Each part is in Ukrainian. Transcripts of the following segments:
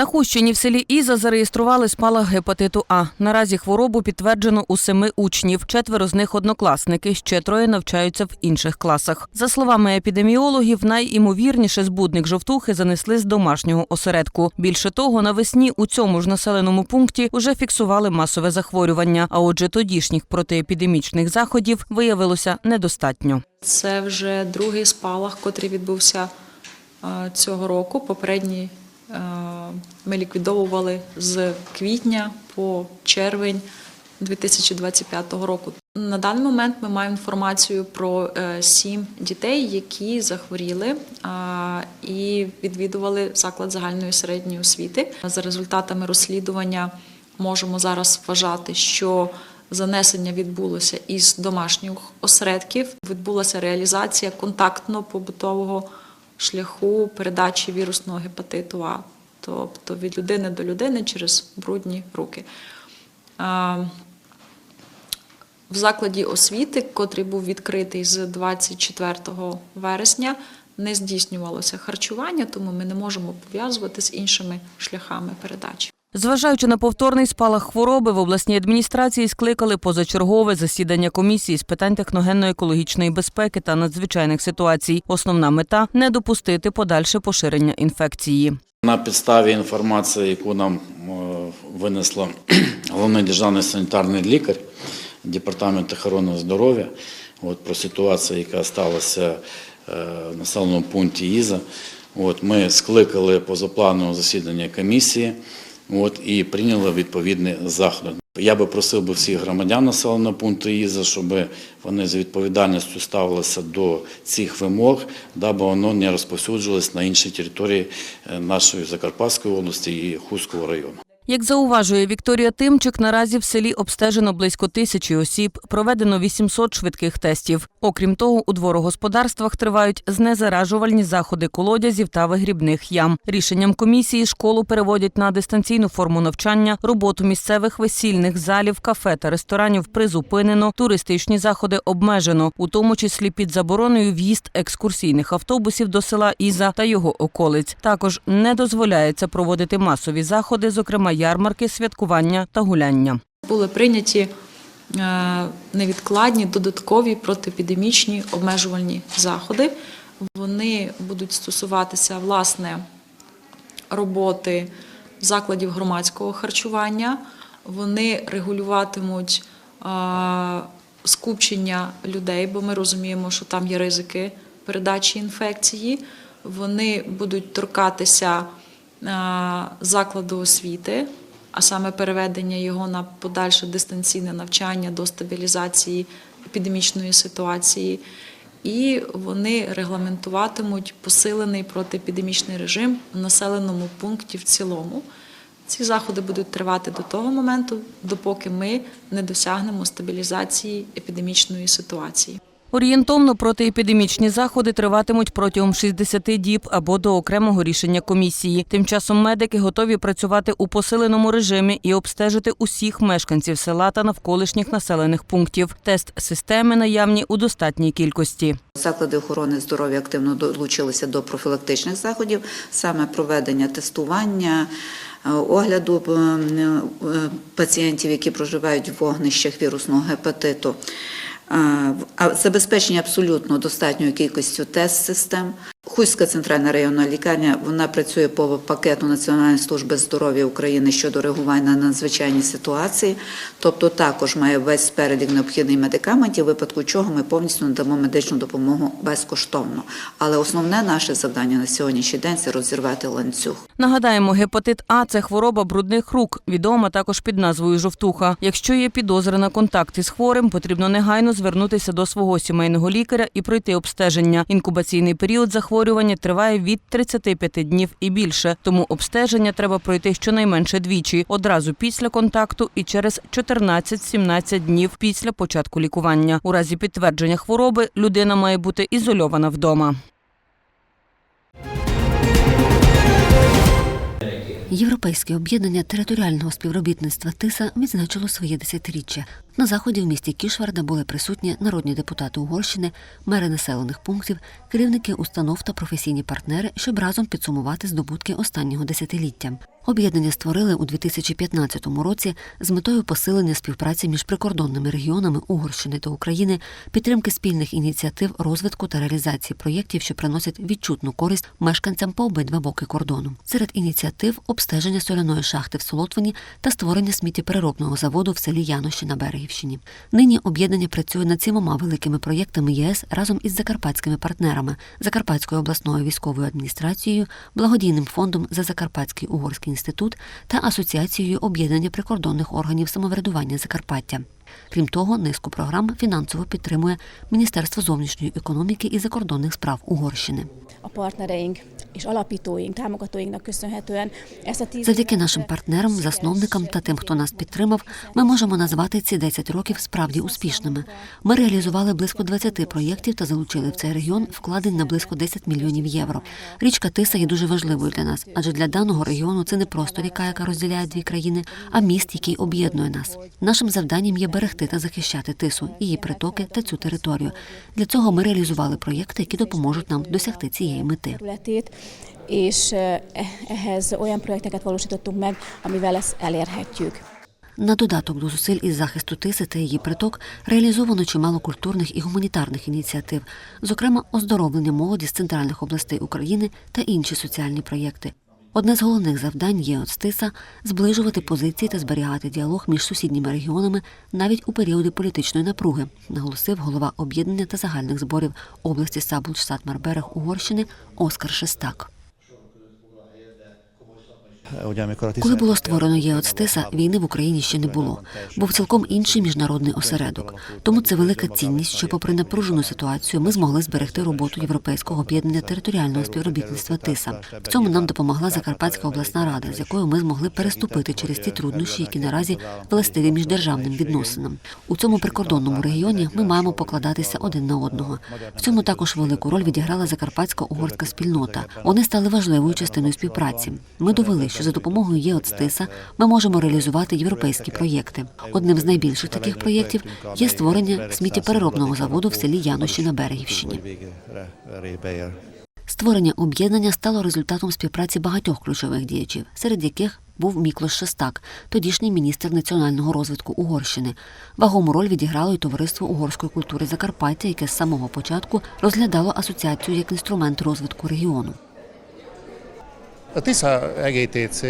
На Хущині в селі Іза зареєстрували спалах гепатиту А. Наразі хворобу підтверджено у семи учнів. Четверо з них однокласники, ще троє навчаються в інших класах. За словами епідеміологів, найімовірніше збудник жовтухи занесли з домашнього осередку. Більше того, навесні у цьому ж населеному пункті уже фіксували масове захворювання. А отже, тодішніх протиепідемічних заходів виявилося недостатньо. Це вже другий спалах, котрий відбувся е, цього року. Попередній ми ліквідовували з квітня по червень 2025 року. На даний момент ми маємо інформацію про е, сім дітей, які захворіли і відвідували заклад загальної середньої освіти. За результатами розслідування можемо зараз вважати, що занесення відбулося із домашніх осередків. Відбулася реалізація контактно-побутового шляху передачі вірусного гепатиту А, тобто від людини до людини через брудні руки. В закладі освіти, котрий був відкритий з 24 вересня, не здійснювалося харчування, тому ми не можемо пов'язувати з іншими шляхами передачі. Зважаючи на повторний спалах хвороби, в обласній адміністрації скликали позачергове засідання комісії з питань техногенно-екологічної безпеки та надзвичайних ситуацій. Основна мета не допустити подальше поширення інфекції. На підставі інформації, яку нам е, винесла головний державний санітарний лікар Департамент охорони здоров'я, от, про ситуацію, яка сталася е, в населеному пункті Іза. От, ми скликали позапланове засідання комісії от, і прийняли відповідні заходи. Я би просив би всіх громадян населеного пункту Іза, щоб вони з відповідальністю ставилися до цих вимог, даби воно не розповсюджувалось на інші території е, нашої Закарпатської області і Хустського району. Як зауважує Вікторія Тимчик, наразі в селі обстежено близько тисячі осіб, проведено 800 швидких тестів. Окрім того, у дворогосподарствах тривають знезаражувальні заходи колодязів та вигрібних ям. Рішенням комісії школу переводять на дистанційну форму навчання, роботу місцевих весільних залів, кафе та ресторанів призупинено, туристичні заходи обмежено, у тому числі під забороною в'їзд екскурсійних автобусів до села Іза та його околиць. Також не дозволяється проводити масові заходи, зокрема ярмарки, святкування та гуляння. Були прийняті е, невідкладні додаткові протиепідемічні обмежувальні заходи. Вони будуть стосуватися власне роботи закладів громадського харчування. Вони регулюватимуть е, скупчення людей, бо ми розуміємо, що там є ризики передачі інфекції. Вони будуть торкатися закладу освіти, а саме переведення його на подальше дистанційне навчання до стабілізації епідемічної ситуації. І вони регламентуватимуть посилений протиепідемічний режим в населеному пункті в цілому. Ці заходи будуть тривати до того моменту, допоки ми не досягнемо стабілізації епідемічної ситуації. Орієнтовно протиепідемічні заходи триватимуть протягом 60 діб або до окремого рішення комісії. Тим часом медики готові працювати у посиленому режимі і обстежити усіх мешканців села та навколишніх населених пунктів. Тест системи наявні у достатній кількості. Заклади охорони здоров'я активно долучилися до профілактичних заходів, саме проведення тестування, е, огляду е, е, пацієнтів, які проживають в вогнищах вірусного гепатиту. Забезпечення абсолютно достатньою кількістю тест-систем. Хуська центральна районна лікарня вона працює по пакету Національної служби здоров'я України щодо реагування на надзвичайні ситуації, тобто також має весь перелік необхідних медикаментів, в випадку чого ми повністю надамо медичну допомогу безкоштовно. Але основне наше завдання на сьогоднішній день це розірвати ланцюг. Нагадаємо, гепатит А це хвороба брудних рук, відома також під назвою жовтуха. Якщо є підозра на контакт із хворим, потрібно негайно звернутися до свого сімейного лікаря і пройти обстеження. Інкубаційний період захворювання триває від 35 днів і більше, тому обстеження треба пройти щонайменше двічі одразу після контакту і через 14-17 днів після початку лікування. У разі підтвердження хвороби людина має бути ізольована вдома. Європейське об'єднання територіального співробітництва ТИСА відзначило своє десятиріччя. На заході в місті Кішварда були присутні народні депутати Угорщини, мери населених пунктів, керівники установ та професійні партнери, щоб разом підсумувати здобутки останнього десятиліття. Об'єднання створили у 2015 році з метою посилення співпраці між прикордонними регіонами Угорщини та України, підтримки спільних ініціатив розвитку та реалізації проєктів, що приносять відчутну користь мешканцям по обидва боки кордону. Серед ініціатив обстеження соляної шахти в Солотвині та створення сміттєпереробного заводу в селі Яноші на Берегівщині. Нині об'єднання працює над сімома великими проєктами ЄС разом із закарпатськими партнерами Закарпатською обласною військовою адміністрацією, благодійним фондом за Закарпатський угорський інститут та асоціацією об'єднання прикордонних органів самоврядування Закарпаття. Крім того, низку програм фінансово підтримує Міністерство зовнішньої економіки і закордонних справ Угорщини. Завдяки нашим партнерам, засновникам та тим, хто нас підтримав, ми можемо назвати ці 10 років справді успішними. Ми реалізували близько 20 проєктів та залучили в цей регіон вкладень на близько 10 мільйонів євро. Річка Тиса є дуже важливою для нас, адже для даного регіону це не просто ріка, яка розділяє дві країни, а міст, який об'єднує нас. Нашим завданням є берегти та захищати тису, її притоки та цю територію. Для цього ми реалізували проєкти, які допоможуть нам досягти цієї мети. elérhetjük. На додаток до зусиль із захисту тиси та її приток реалізовано чимало культурних і гуманітарних ініціатив, зокрема оздоровлення молоді з центральних областей України та інші соціальні проєкти. Одне з головних завдань є зближувати позиції та зберігати діалог між сусідніми регіонами навіть у періоди політичної напруги, наголосив голова об'єднання та загальних зборів області Сабулч Сатмарберег Угорщини Оскар Шестак. Коли 15 було створено ЄОЦТИСа, війни в Україні ще не було. Був цілком інший міжнародний осередок. Тому це велика цінність, що, попри напружену ситуацію, ми змогли зберегти роботу Європейського об'єднання територіального співробітництва ТИСа. В цьому нам допомогла Закарпатська обласна рада, з якою ми змогли переступити через ті труднощі, які наразі властиві міждержавним відносинам. У цьому прикордонному регіоні ми маємо покладатися один на одного. В цьому також велику роль відіграла закарпатська угорська спільнота. Вони стали важливою частиною співпраці. Ми довели, що за допомогою ЄОЦТИСа ми можемо реалізувати європейські проєкти. Одним з найбільших таких проєктів є створення сміттєпереробного заводу в селі Яноші на Берегівщині. Створення об'єднання стало результатом співпраці багатьох ключових діячів, серед яких був Міклош Шестак, тодішній міністр національного розвитку Угорщини. Вагому роль відіграло й товариство угорської культури Закарпаття, яке з самого початку розглядало асоціацію як інструмент розвитку регіону. A TISZA EGTC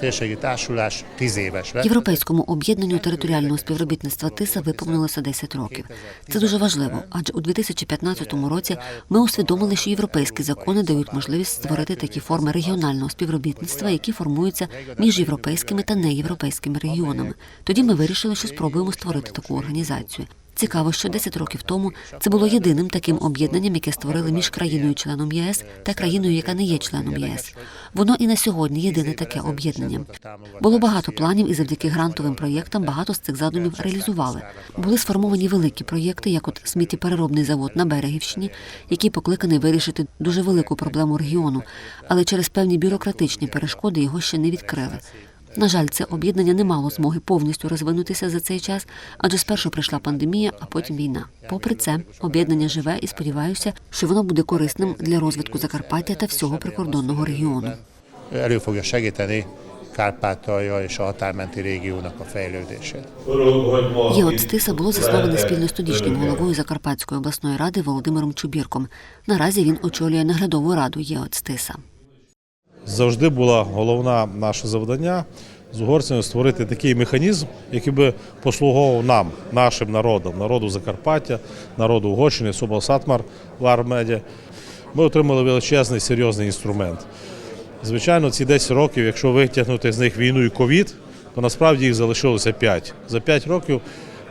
térségi társulás 10 éves. Європейському об'єднанню територіального співробітництва ТИСА виповнилося 10 років. Це дуже важливо, адже у 2015 році ми усвідомили, що європейські закони дають можливість створити такі форми регіонального співробітництва, які формуються між європейськими та неєвропейськими регіонами. Тоді ми вирішили, що спробуємо створити таку організацію. Цікаво, що 10 років тому це було єдиним таким об'єднанням, яке створили між країною-членом ЄС та країною, яка не є членом ЄС. Воно і на сьогодні єдине таке об'єднання. Було багато планів, і завдяки грантовим проєктам багато з цих задумів реалізували. Були сформовані великі проєкти, як от сміттєпереробний завод на Берегівщині, який покликаний вирішити дуже велику проблему регіону, але через певні бюрократичні перешкоди його ще не відкрили. На жаль, це об'єднання не мало змоги повністю розвинутися за цей час, адже спершу прийшла пандемія, а потім війна. Попри це, об'єднання живе і сподіваюся, що воно буде корисним для розвитку Закарпаття та всього прикордонного регіону. Kárpátalja és a határmenti régiónak a fejlődését. ЄОЦТИСа було засноване спільно з тодішнім головою Закарпатської обласної ради Володимиром Чубірком. Наразі він очолює наглядову раду ЄОЦТИСа. Завжди була головна наше завдання з угорцями створити такий механізм, який би послуговував нам, нашим народам, народу Закарпаття, народу Угорщини, Собол-Сатмар, Лармеді. Ми отримали величезний серйозний інструмент. Звичайно, ці 10 років, якщо витягнути з них війну і ковід, то насправді їх залишилося 5. За 5 років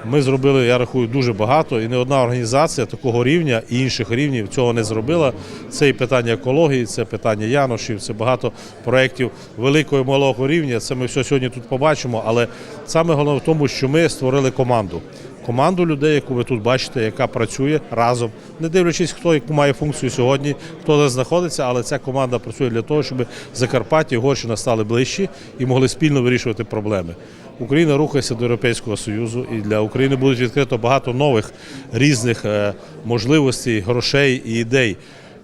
ми зробили, я рахую, дуже багато, і не одна організація такого рівня і інших рівнів цього не зробила. Це і питання екології, це питання Яношів, це багато проєктів великого і малого рівня. Це ми все сьогодні тут побачимо. Але саме головне в тому, що ми створили команду. Команду людей, яку ви тут бачите, яка працює разом, не дивлячись, хто яку має функцію сьогодні, хто де знаходиться, але ця команда працює для того, щоб Закарпаття і Угорщина стали ближчі і могли спільно вирішувати проблеми. Україна рухається до Європейського Союзу, і для України буде відкрито багато нових різних е, можливостей, грошей і ідей.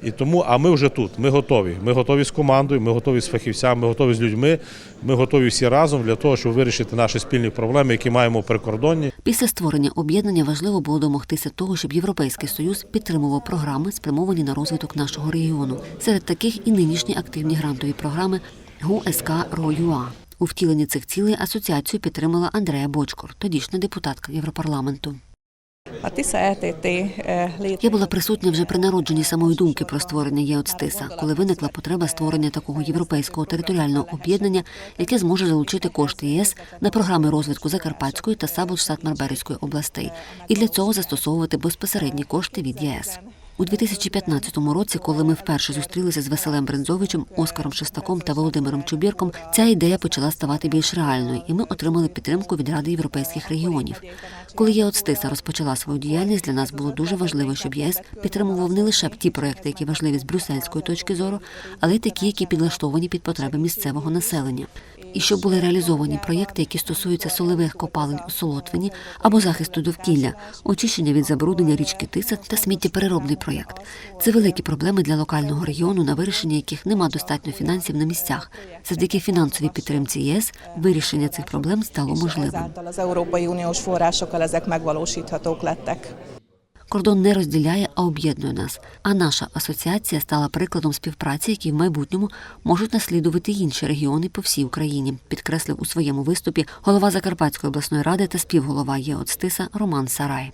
І тому, а ми вже тут, ми готові. Ми готові з командою, ми готові з фахівцями, ми готові з людьми. Ми готові всі разом для того, щоб вирішити наші спільні проблеми, які маємо при кордоні. Після створення об'єднання важливо було домогтися того, щоб Європейський Союз підтримував програми, спрямовані на розвиток нашого регіону. Серед таких і нинішні активні грантові програми ГУСК РОЮА. У втіленні цих цілей асоціацію підтримала Андрея Бочкор, тодішня депутатка Європарламенту. Lét Я була присутня вже при народженні самої думки про створення ЄОЦТИСа, коли виникла потреба створення такого європейського територіального об'єднання, яке зможе залучити кошти ЄС на програми розвитку Закарпатської та Сабол-Штат-Марберівської областей, і для цього застосовувати безпосередні кошти від ЄС. У 2015 році, коли ми вперше зустрілися з Василем Брензовичем, Оскаром Шестаком та Володимиром Чубірком, ця ідея почала ставати більш реальною, і ми отримали підтримку від Ради європейських регіонів. Коли ЄОЦТИСа розпочала свою діяльність, для нас було дуже важливо, щоб ЄС підтримував не лише ті проекти, які важливі з брюссельської точки зору, але й такі, які підлаштовані під потреби місцевого населення. І щоб були реалізовані проєкти, які стосуються солевих копалень у Солотвині або захисту довкілля, очищення від забруднення річки Тиса та сміттєпереробний проєкт. Це великі проблеми для локального регіону, на вирішення яких нема достатньо фінансів на місцях. Завдяки фінансовій підтримці ЄС вирішення цих проблем стало можливим. Кордон не розділяє, а об'єднує нас. А наша асоціація стала прикладом співпраці, які в майбутньому можуть наслідувати інші регіони по всій Україні, підкреслив у своєму виступі голова Закарпатської обласної ради та співголова ЄОЦТИСа Роман Сарай.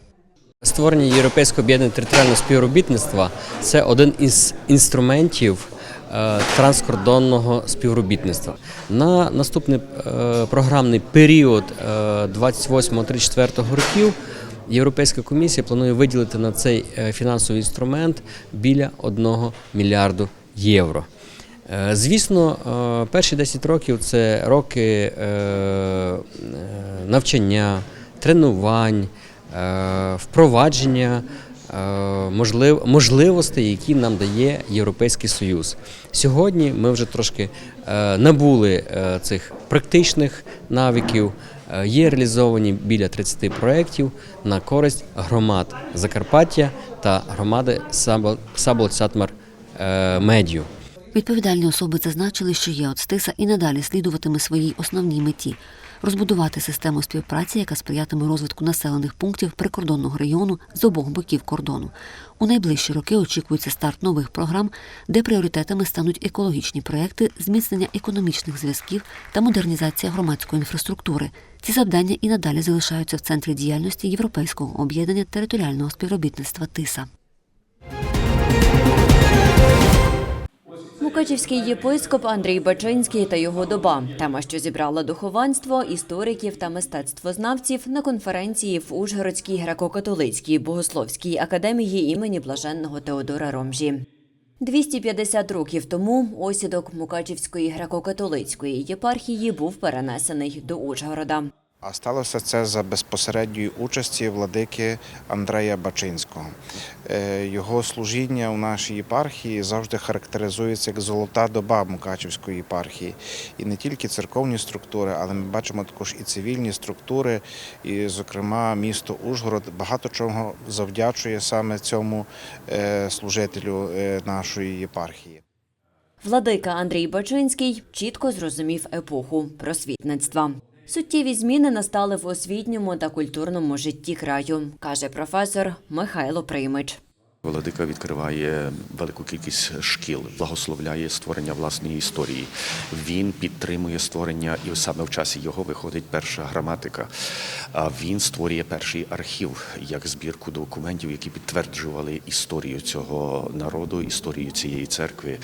Створення Європейського об'єднаного територіального співробітництва це один із інструментів е, транскордонного співробітництва. На наступний е, програмний період е, 28-34 років Європейська комісія планує виділити на цей е, фінансовий інструмент біля 1 мільярду євро. Е, Звісно, е, перші 10 років це роки навчання, тренувань, впровадження можливостей, які нам дає Європейський Союз. Сьогодні ми вже трошки набули цих практичних навиків. Е, Є реалізовані біля 30 проєктів на користь громад Закарпаття та громади Сабол-Сатмар е, Медію. Відповідальні особи зазначили, що ЄОЦТИСа і надалі слідуватиме своїй основній меті розбудувати систему співпраці, яка сприятиме розвитку населених пунктів прикордонного району з обох боків кордону. У найближчі роки очікується старт нових програм, де пріоритетами стануть екологічні проекти, зміцнення економічних зв'язків та модернізація громадської інфраструктури. Ці завдання і надалі залишаються в центрі діяльності Європейського об'єднання територіального співробітництва ТИСА. Мукачівський єпископ Андрій Бачинський та його доба. Тема, що зібрала духовенство, істориків та мистецтвознавців на конференції в Ужгородській греко-католицькій богословській академії імені блаженного Теодора Ромжі. 250 років тому осідок Мукачівської греко-католицької єпархії був перенесений до Ужгорода. А сталося це за безпосередньої участі владики Андрея Бачинського. Е, Його служіння у нашій єпархії завжди характеризується як золота доба Мукачівської єпархії. І не тільки церковні структури, але ми бачимо також і цивільні структури, і, зокрема, місто Ужгород багато чого завдячує саме цьому е, служителю е, нашої єпархії. Владика Андрій Бачинський чітко зрозумів епоху просвітництва. Суттєві зміни настали в освітньому та культурному житті краю, каже професор Михайло Примич. Владика відкриває велику кількість шкіл, благословляє створення власної історії. Він підтримує створення, і саме в часі його виходить перша граматика. А він створює перший архів як збірку документів, які підтверджували історію цього народу, історію цієї церкви.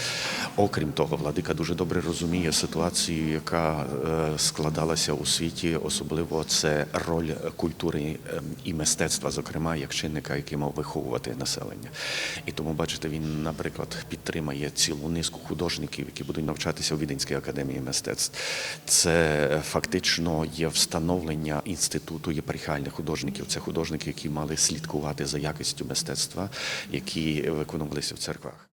Окрім того, владика дуже добре розуміє ситуацію, яка е, складалася у світі, особливо це роль культури ем, і мистецтва, зокрема як чинника, який мав виховувати населення. І тому, бачите, він, наприклад, підтримає цілу низку художників, які будуть навчатися у Віденській академії мистецтв. Це фактично є встановлення інституту єпархіальних художників. Це художники, які мали слідкувати за якістю мистецтва, які виконувалися в церквах.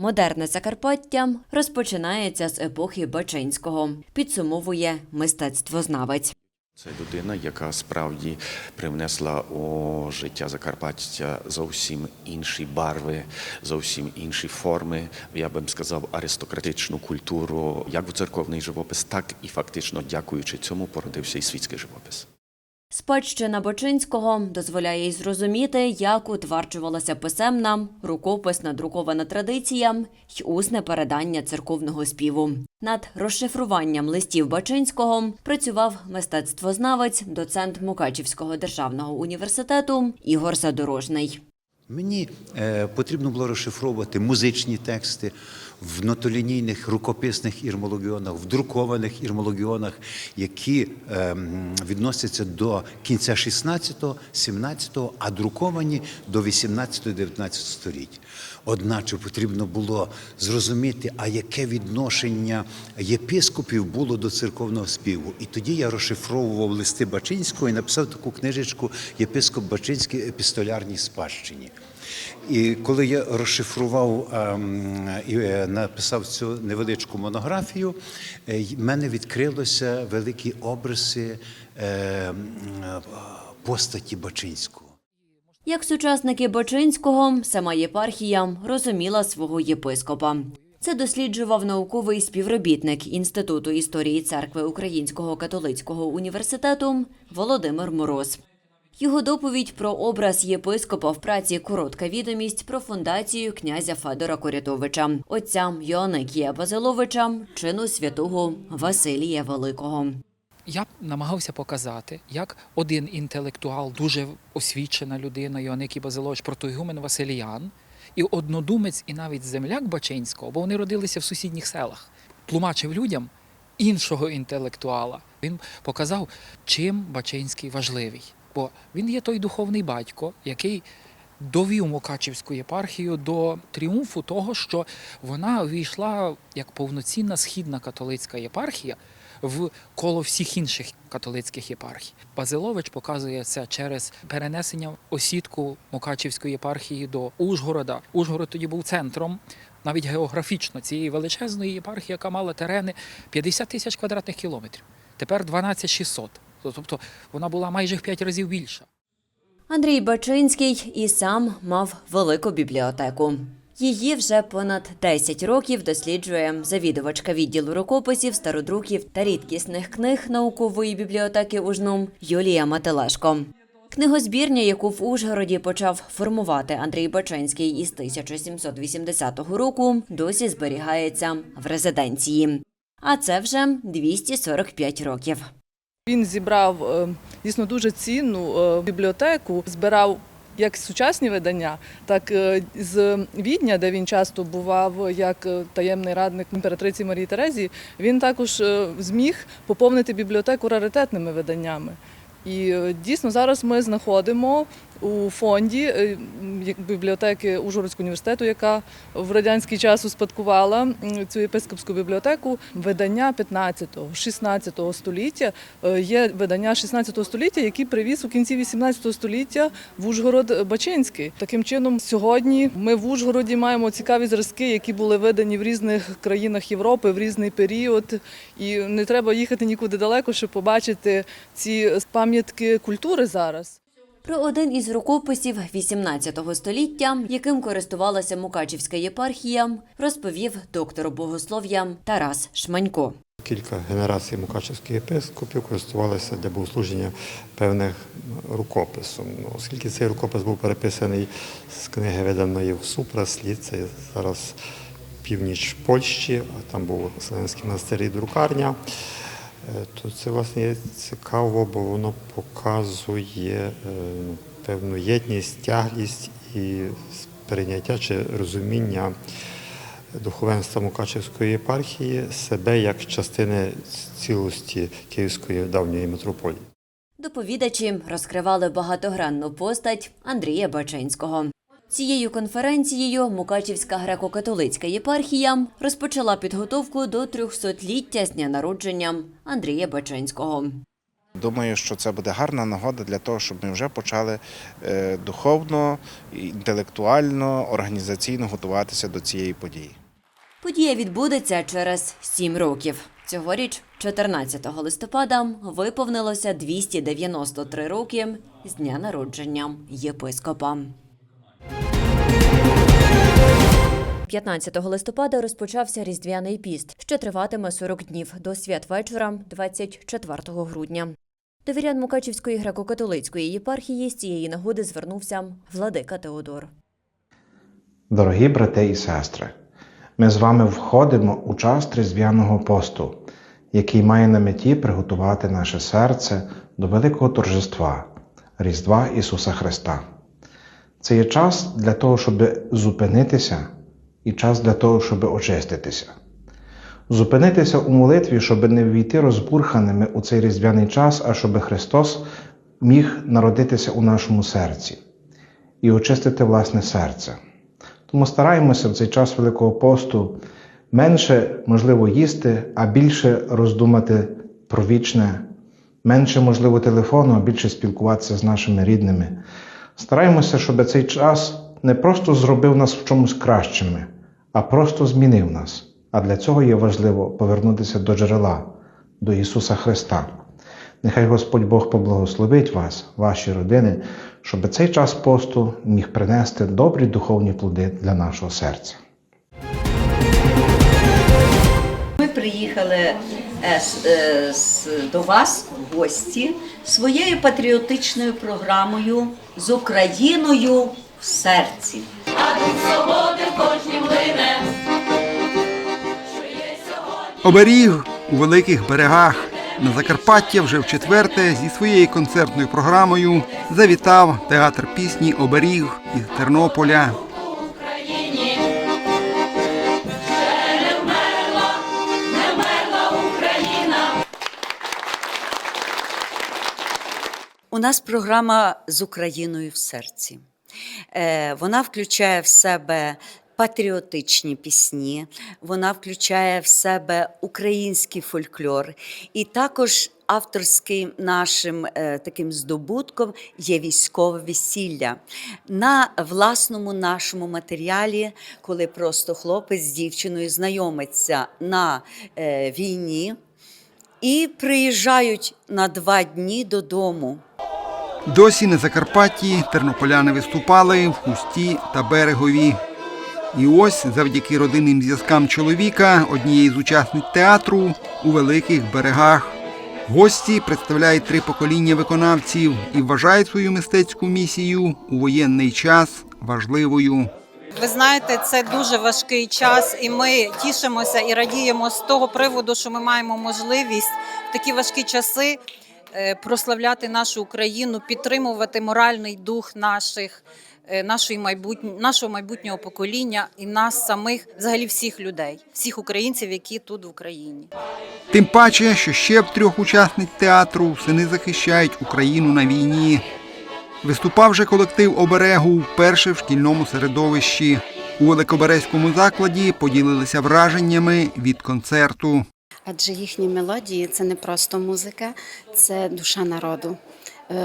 Модерне Закарпаття розпочинається з епохи Бачинського, підсумовує мистецтвознавець. Це людина, яка справді привнесла у життя Закарпаття зовсім інші барви, зовсім інші форми. Я би сказав, аристократичну культуру, як в церковний живопис, так і фактично, дякуючи цьому, породився і світський живопис. Спадщина Бочинського дозволяє й зрозуміти, як утверджувалася писемна, рукописна друкована традиція й усне передання церковного співу. Над розшифруванням листів Бачинського працював мистецтвознавець, доцент Мукачівського державного університету Ігор Задорожний. Мені е, потрібно було розшифровувати музичні тексти в нотолінійних рукописних ірмологіонах, в друкованих ірмологіонах, які е, відносяться до кінця 16-го, 17-го, а друковані до 18-19 століть. Одначе потрібно було зрозуміти, а яке відношення єпископів було до церковного співу. І тоді я розшифровував листи Бачинського і написав таку книжечку Єпископ Бачинський епістолярній спадщині. І коли я розшифрував ем, і е, написав цю невеличку монографію, е, в мене відкрилося великі обриси е, постаті Бачинського. Як сучасники Бочинського, сама єпархія розуміла свого єпископа. Це досліджував науковий співробітник Інституту історії церкви Українського католицького університету Володимир Мороз. Його доповідь про образ єпископа в праці коротка відомість про фундацію князя Федора Корятовича, отця Йоанникія Базиловича, чину святого Василія Великого. Я намагався показати, як один інтелектуал, дуже освічена людина, Йоанникій Базилович, протоігумен Василіян, і однодумець, і навіть земляк Бачинського, бо вони родилися в сусідніх селах, тлумачив людям іншого інтелектуала. Він показав, чим Бачинський важливий. Бо він є той духовний батько, який довів Мукачівську єпархію до тріумфу того, що вона увійшла як повноцінна східна католицька єпархія в коло всіх інших католицьких єпархій. Базилович показує це через перенесення осідку Мукачівської єпархії до Ужгорода. Ужгород тоді був центром. Навіть географічно цієї величезної єпархії, яка мала терени 50 тисяч квадратних кілометрів. Тепер 12 600. Тобто вона була майже в 5 разів більша. Андрій Бачинський і сам мав велику бібліотеку. Її вже понад 10 років досліджує завідувачка відділу рукописів, стародруків та рідкісних книг наукової бібліотеки УЖНУМ Юлія Мателешко. Книгозбірня, яку в Ужгороді почав формувати Андрій Бачинський із 1780 року, досі зберігається в резиденції. А це вже 245 років. Він зібрав е, дійсно дуже цінну е, бібліотеку, збирав як сучасні видання, так е, з Відня, де він часто бував як е, таємний радник імператриці Марії Терезії. Він також е, зміг поповнити бібліотеку раритетними виданнями. І дійсно зараз ми знаходимо у фонді е, бібліотеки Ужгородського університету, яка в радянський час успадкувала цю єпископську бібліотеку. Видання 15-го, 16-го століття Е, є видання 16 століття, які привіз у кінці 18 століття в Ужгород Бачинський. Таким чином, сьогодні ми в Ужгороді маємо цікаві зразки, які були видані в різних країнах Європи в різний період. І не треба їхати нікуди далеко, щоб побачити ці пам'ятки культури зараз. Про один із рукописів 18 століття, яким користувалася Мукачівська єпархія, розповів доктор богослов'я Тарас Шманько. Кілька генерацій мукачевських єпископів користувалися для богослуження певних рукописом. Ну, Оскільки цей рукопис був переписаний з книги, виданої в Супраслі, це зараз північ Польщі, а там був Селенський монастир і друкарня, то це власне є цікаво, бо воно показує е, певну єдність, тяглість і сприйняття чи розуміння духовенства Мукачевської єпархії себе як частини цілості Київської давньої митрополії. Доповідачі розкривали багатогранну постать Андрія Бачинського. Цією конференцією Мукачівська греко-католицька єпархія розпочала підготовку до 300-ліття з дня народження Андрія Бачинського. Думаю, що це буде гарна нагода для того, щоб ми вже почали е, духовно, інтелектуально, організаційно готуватися до цієї події. Подія відбудеться через сім років. Цьогоріч, 14 листопада, виповнилося 293 роки з дня народження єпископа. 15 листопада розпочався Різдвяний піст, що триватиме 40 днів до святвечора 24 грудня. До вірян Мукачівської греко-католицької єпархії з цієї нагоди звернувся владика Теодор. Дорогі брати і сестри, ми з вами входимо у час Різдвяного посту, який має на меті приготувати наше серце до великого торжества Різдва Ісуса Христа. Це є час для того, щоб зупинитися, і час для того, щоб очиститися. Зупинитися у молитві, щоб не ввійти розбурханими у цей різдвяний час, а щоб Христос міг народитися у нашому серці і очистити власне серце. Тому стараємося в цей час Великого посту менше, можливо, їсти, а більше роздумати про вічне, менше, можливо, телефону, а більше спілкуватися з нашими рідними. Стараємося, щоб цей час не просто зробив нас в чомусь кращими, а просто змінив нас. А для цього є важливо повернутися до джерела, до Ісуса Христа. Нехай Господь Бог поблагословить вас, ваші родини, щоб цей час посту міг принести добрі духовні плоди для нашого серця. Ми приїхали е, е, до вас в гості своєю патріотичною програмою з Україною в серці. Оберіг у великих берегах на Закарпаття вже вчетверте зі своєю концертною програмою завітав театр пісні Оберіг із Тернополя. У нас програма з Україною в серці. Е, Вона включає в себе патріотичні пісні, вона включає в себе український фольклор, і також авторським нашим е, таким здобутком є військове весілля на власному нашому матеріалі, коли просто хлопець з дівчиною знайомиться на е, війні і приїжджають на два дні додому. Досі на Закарпатті тернополяни виступали в Хусті та Берегові. І ось завдяки родинним зв'язкам чоловіка, однієї з учасниць театру у великих берегах. Гості представляють три покоління виконавців і вважають свою мистецьку місію у воєнний час важливою. Ви знаєте, це дуже важкий час, і ми тішимося і радіємо з того приводу, що ми маємо можливість в такі важкі часи е, прославляти нашу Україну, підтримувати моральний дух наших, нашої майбутнього, нашого майбутнього покоління і нас самих, взагалі всіх людей, всіх українців, які тут в Україні. Тим паче, що ще в трьох учасниць театру сини захищають Україну на війні. Виступав же колектив оберегу вперше в шкільному середовищі. У Великоберезькому закладі поділилися враженнями від концерту. Адже їхні мелодії це не просто музика, це душа народу, е,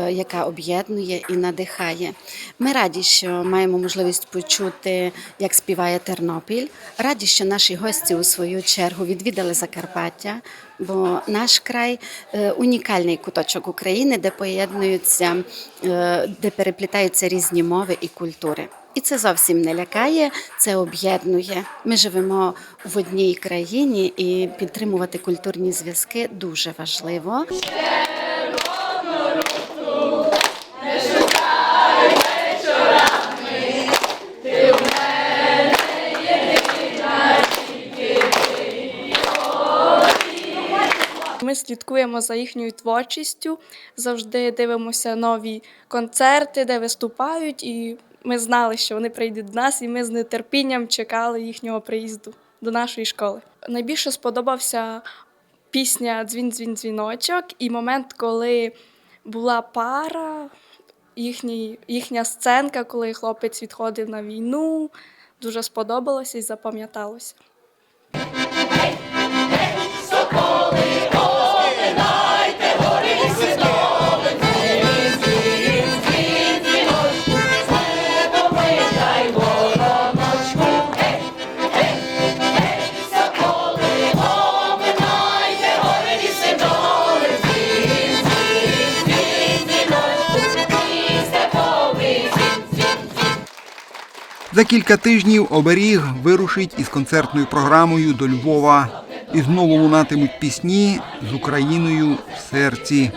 яка об'єднує і надихає. Ми раді, що маємо можливість почути, як співає Тернопіль. Раді, що наші гості у свою чергу відвідали Закарпаття, бо наш край е, унікальний куточок України, де поєднуються, е, де переплітаються різні мови і культури. І це зовсім не лякає, це об'єднує. Ми живемо в одній країні, і підтримувати культурні зв'язки дуже важливо. Слідкуємо за їхньою творчістю, завжди дивимося нові концерти, де виступають, і ми знали, що вони прийдуть до нас, і ми з нетерпінням чекали їхнього приїзду до нашої школи. Найбільше сподобався пісня Дзвін, дзвін, дзвіночок і момент, коли була пара, їхній, їхня сценка, коли хлопець відходив на війну. Дуже сподобалося і запам'яталося. За кілька тижнів оберіг вирушить із концертною програмою до Львова. І знову лунатимуть пісні з Україною в серці.